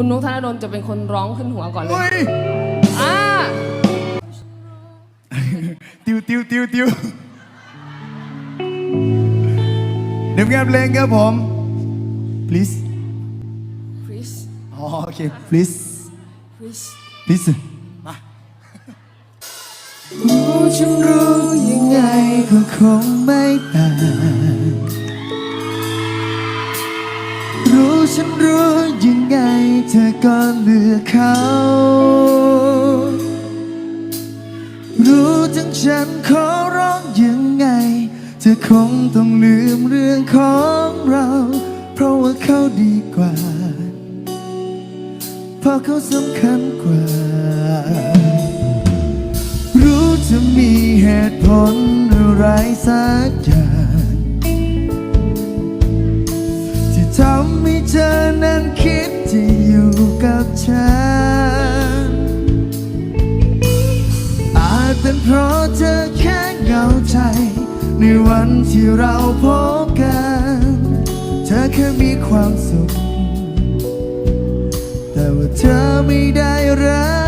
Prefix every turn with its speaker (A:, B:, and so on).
A: คุณนุกธนดลจะเป็นคนร้องขึ้นหัวก่อนเลย
B: เฮ้ย
A: อ่า
B: ติวติวติวติวเดี๋ยวงานเพลงครับผม please
A: คริส
B: อ๋อโอเค please
A: คริส
B: please มา
C: รู้ฉันรู้ยังไงก็คงไม่ต่าง ฉันรู้ยังไงเธอก็เลือกเขา รู้ทั้งฉันขอร้องยังไง เธอคงต้องลืมเรื่องของเรา เพราะว่าเขาดีกว่า เพราะเขาสำคัญกว่า รู้จะมีเหตุผลอะไรสักอย่าง กับฉัน อาจเป็นเพราะเธอแค่เหงาใจ ในวันที่เราพบกัน เธอแค่มีความสุข แต่ว่าเธอไม่ได้รัก